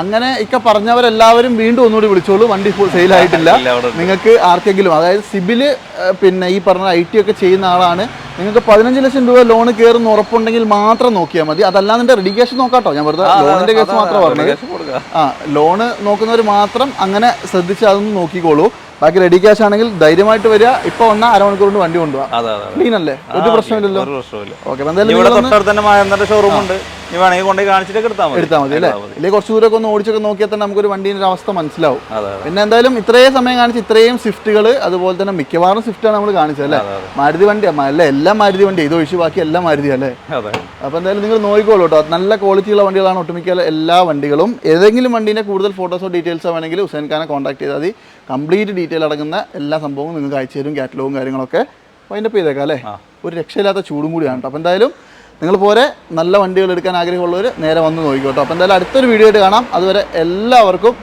അങ്ങനെ ഇക്ക പറഞ്ഞവരെല്ലാവരും വീണ്ടും ഒന്നുകൂടി വിളിച്ചോളൂ. വണ്ടി ഫുൾ സെയിൽ ആയിട്ടില്ല. നിങ്ങൾക്ക് ആർക്കെങ്കിലും അതായത് സിബിൽ പിന്നെ ഈ പറഞ്ഞ ഐ ടി ഒക്കെ ചെയ്യുന്ന ആളാണ്. നിങ്ങൾക്ക് പതിനഞ്ച് ലക്ഷം രൂപ ലോൺ കയറുന്ന ഉറപ്പുണ്ടെങ്കിൽ മാത്രം നോക്കിയാൽ മതി. അതല്ലാതെ റെഡി ക്യാഷ് നോക്കാട്ടോ. ഞാൻ വെറുതെ ലോണിന്റെ കേസ് മാത്രം പറഞ്ഞത്. ആ ലോണ് നോക്കുന്നവർ മാത്രം അങ്ങനെ ശ്രദ്ധിച്ച് അതൊന്ന് നോക്കിക്കോളൂ. ബാക്കി റെഡി ക്യാഷ് ആണെങ്കിൽ ധൈര്യമായിട്ട് വരിക. ഇപ്പൊ വന്ന അരമണിക്കൂർ കൊണ്ട് വണ്ടി കൊണ്ടുപോകാം ക്ലീൻ അല്ലേ? ഒരു പ്രശ്നമില്ലല്ലോ ഓക്കെ ഷോറൂം ഉണ്ട്. ഇനി വേണമെങ്കിൽ കൊണ്ടുപോയി കാണിച്ചിട്ടൊക്കെ എടുത്താൽ മതി. എടുത്താൽ മതി അല്ലേ? ഇല്ലെങ്കിൽ കുറച്ച് ദൂരമൊക്കെ ഒന്ന് ഓടിച്ചൊക്കെ നോക്കിയാൽ തന്നെ നമുക്കൊരു വണ്ടീന്റെ ഒരു അവസ്ഥ മനസ്സിലാവും. പിന്നെ എന്തായാലും ഇത്രയും സമയം കാണിച്ച് ഇത്രയും സ്വിഫ്റ്റുകൾ അതുപോലെ തന്നെ മിക്കവാറും സ്വിഫ്റ്റാണ് നമ്മൾ കാണിച്ചത് അല്ലേ? മാരുതി വണ്ടി അല്ല? എല്ലാം മാരുതി വണ്ടി ഇത് ഒഴിച്ച് ബാക്കി എല്ലാം മാരുതി അല്ലേ? അപ്പൊ അപ്പോൾ എന്തായാലും നിങ്ങൾ നോക്കിക്കോളൂ കേട്ടോ. നല്ല ക്വാളിറ്റിയുള്ള വണ്ടികളാണ് ഒട്ടുമിക്ക എല്ലാ വണ്ടികളും. ഏതെങ്കിലും വണ്ടീന്റെ കൂടുതൽ ഫോട്ടോസോ ഡീറ്റെയിൽസോ വേണമെങ്കിൽ ഹുസൈൻ ഖാനെ കോൺടാക്ട് ചെയ്താൽ മതി. കംപ്ലീറ്റ് ഡീറ്റെയിൽ അടങ്ങുന്ന എല്ലാ സംഭവവും നിങ്ങൾക്ക് അയച്ചു തരും കാറ്റലോഗും കാര്യങ്ങളൊക്കെ വൈൻഡപ്പ് ചെയ്തേക്കാം അല്ലേ? ഒരു രക്ഷയില്ലാത്ത ചൂടും കൂടിയാണ് കേട്ടോ. അപ്പോൾ എന്തായാലും നിങ്ങൾ പോരെ നല്ല വണ്ടികൾ എടുക്കാൻ ആഗ്രഹമുള്ളവർ നേരെ വന്ന് നോക്കിക്കോട്ടോ. അപ്പോൾ എന്തായാലും അടുത്തൊരു വീഡിയോ ആയിട്ട് കാണാം. അതുവരെ എല്ലാവർക്കും